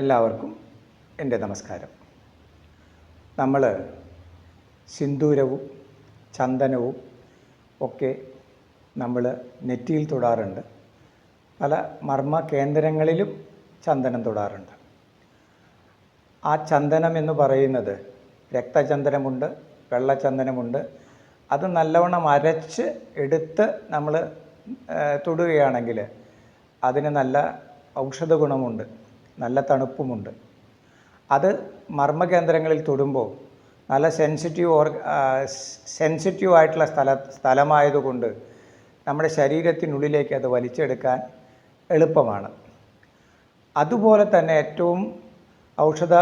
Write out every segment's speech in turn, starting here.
എല്ലാവർക്കും എന്റെ നമസ്കാരം. നമ്മൾ സിന്ദൂരവും ചന്ദനവും ഒക്കെ നമ്മൾ നെറ്റിയിൽ തൊടാറുണ്ട്. പല മർമ്മ കേന്ദ്രങ്ങളിലും ചന്ദനം തൊടാറുണ്ട്. ആ ചന്ദനം എന്ന് പറയുന്നത് രക്തചന്ദനമുണ്ട് വെള്ളചന്ദനമുണ്ട്. അത് നല്ലവണ്ണം അരച്ച് എടുത്ത് നമ്മൾ തൊടുകയാണെങ്കിൽ അതിന് നല്ല ഔഷധ ഗുണമുണ്ട് നല്ല തണുപ്പുമുണ്ട്. അത് മർമ്മകേന്ദ്രങ്ങളിൽ തൊടുമ്പോൾ നല്ല സെൻസിറ്റീവ് ഓർ സെൻസിറ്റീവ് ആയിട്ടുള്ള സ്ഥല സ്ഥലമായതുകൊണ്ട് നമ്മുടെ ശരീരത്തിനുള്ളിലേക്ക് അത് വലിച്ചെടുക്കാൻ എളുപ്പമാണ്. അതുപോലെ തന്നെ ഏറ്റവും ഔഷധ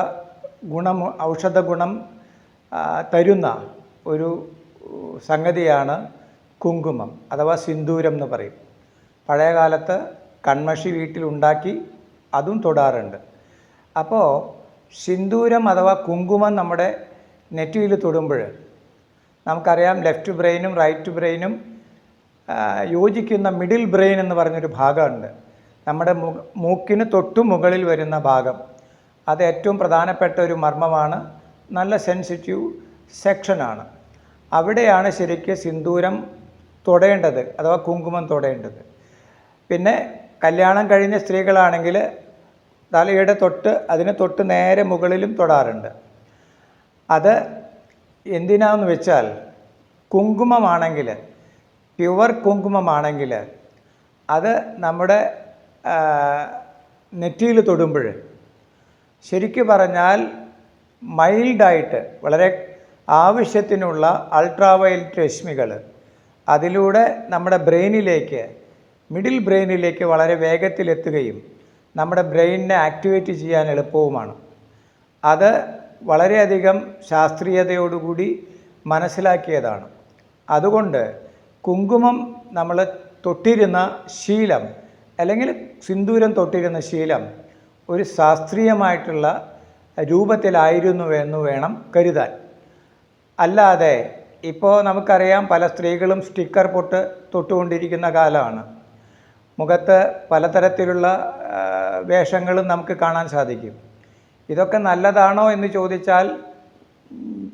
ഗുണം ഔഷധ ഗുണം തരുന്ന ഒരു സംഗതിയാണ് കുങ്കുമം അഥവാ സിന്ദൂരം എന്ന് പറയും. പഴയകാലത്ത് കൺമഷി വീട്ടിലുണ്ടാക്കി അതും തൊടാറുണ്ട്. അപ്പോൾ സിന്ദൂരം അഥവാ കുങ്കുമം നമ്മുടെ നെറ്റിയിൽ തൊടുമ്പോൾ നമുക്കറിയാം ലെഫ്റ്റ് ബ്രെയിനും റൈറ്റ് ബ്രെയിനും യോജിക്കുന്ന മിഡിൽ ബ്രെയിൻ എന്ന് പറഞ്ഞൊരു ഭാഗമുണ്ട്. നമ്മുടെ മൂക്കിന് തൊട്ടു മുകളിൽ വരുന്ന ഭാഗം. അത് ഏറ്റവും പ്രധാനപ്പെട്ട ഒരു മർമ്മമാണ്. നല്ല സെൻസിറ്റീവ് സെക്ഷനാണ്. അവിടെയാണ് ശരിക്ക് സിന്ദൂരം തൊടേണ്ടത് അഥവാ കുങ്കുമം തൊടേണ്ടത്. പിന്നെ കല്യാണം കഴിഞ്ഞ സ്ത്രീകളാണെങ്കിൽ തലയുടെ തൊട്ട് അതിന് തൊട്ട് നേരെ മുകളിലും തൊടാറുണ്ട്. അത് എന്തിനാന്ന് വെച്ചാൽ കുങ്കുമമാണെങ്കിൽ പ്യുവർ കുങ്കുമമാണെങ്കിൽ അത് നമ്മുടെ നെറ്റിയിൽ തൊടുമ്പോൾ ശരിക്കു പറഞ്ഞാൽ മൈൽഡായിട്ട് വളരെ ആവശ്യത്തിനുള്ള അൾട്രാവയലറ്റ് രശ്മികൾ അതിലൂടെ നമ്മുടെ ബ്രെയിനിലേക്ക് മിഡിൽ ബ്രെയിനിലേക്ക് വളരെ വേഗത്തിലെത്തുകയും നമ്മുടെ ബ്രെയിനിനെ ആക്ടിവേറ്റ് ചെയ്യാൻ എളുപ്പവുമാണ്. അത് വളരെയധികം ശാസ്ത്രീയതയോടുകൂടി മനസ്സിലാക്കിയതാണ്. അതുകൊണ്ട് കുങ്കുമം നമ്മൾ തൊട്ടിരുന്ന ശീലം അല്ലെങ്കിൽ സിന്ദൂരം തൊട്ടിരുന്ന ശീലം ഒരു ശാസ്ത്രീയമായിട്ടുള്ള രൂപത്തിലായിരുന്നു എന്ന് വേണം കരുതാൻ. അല്ലാതെ ഇപ്പോൾ നമുക്കറിയാം പല സ്ത്രീകളും സ്റ്റിക്കർ പൊട്ട് തൊട്ടുകൊണ്ടിരിക്കുന്ന കാലമാണ്. മുഖത്ത് പലതരത്തിലുള്ള വേഷങ്ങളും നമുക്ക് കാണാൻ സാധിക്കും. ഇതൊക്കെ നല്ലതാണോ എന്ന് ചോദിച്ചാൽ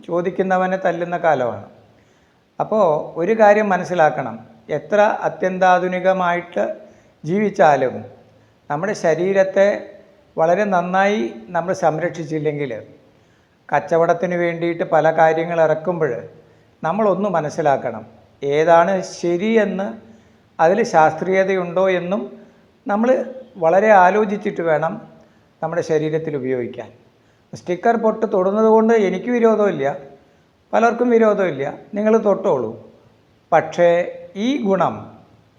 ചോദിക്കുന്നവനെ തല്ലുന്ന കാലമാണ്. അപ്പോൾ ഒരു കാര്യം മനസ്സിലാക്കണം. എത്ര അത്യന്താധുനികമായിട്ട് ജീവിച്ചാലും നമ്മുടെ ശരീരത്തെ വളരെ നന്നായി നമ്മൾ സംരക്ഷിച്ചില്ലെങ്കിൽ കച്ചവടത്തിന് വേണ്ടിയിട്ട് പല കാര്യങ്ങൾ ഇറക്കുമ്പോൾ നമ്മളൊന്ന് മനസ്സിലാക്കണം. ഏതാണ് ശരിയെന്ന് അതിൽ ശാസ്ത്രീയതയുണ്ടോ എന്നും നമ്മൾ വളരെ ആലോചിച്ചിട്ട് വേണം നമ്മുടെ ശരീരത്തിൽ ഉപയോഗിക്കാൻ. സ്റ്റിക്കർ പൊട്ട് തൊടുന്നത് കൊണ്ട് എനിക്ക് വിരോധമില്ല. പലർക്കും വിരോധമില്ല. നിങ്ങൾ തൊട്ടോളൂ. പക്ഷേ ഈ ഗുണം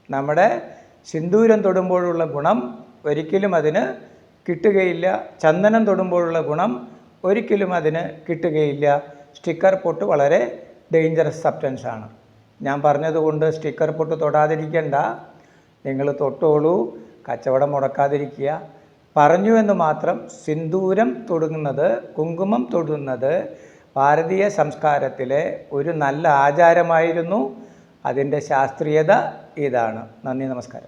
നമ്മുടെ സിന്ദൂരം തൊടുമ്പോഴുള്ള ഗുണം ഒരിക്കലും അതിന് കിട്ടുകയില്ല. ചന്ദനം തൊടുമ്പോഴുള്ള ഗുണം ഒരിക്കലും അതിന് കിട്ടുകയില്ല. സ്റ്റിക്കർ പൊട്ട് വളരെ ഡേഞ്ചറസ് സബ്സ്റ്റൻസ് ആണ്. ഞാൻ പറഞ്ഞതുകൊണ്ട് സ്റ്റിക്കർ പൊട്ട് തൊടാതിരിക്കണ്ട. നിങ്ങൾ തൊട്ടോളൂ കച്ചവടം മുടക്കാതിരിക്കുക. പറഞ്ഞു എന്ന് മാത്രം സിന്ദൂരം തൊടുന്നത് കുങ്കുമം തൊടുന്നത് ഭാരതീയ സംസ്കാരത്തിലെ ഒരു നല്ല ആചാരമായിരുന്നു. അതിന്റെ ശാസ്ത്രീയത ഇതാണ്. നന്ദി നമസ്കാരം.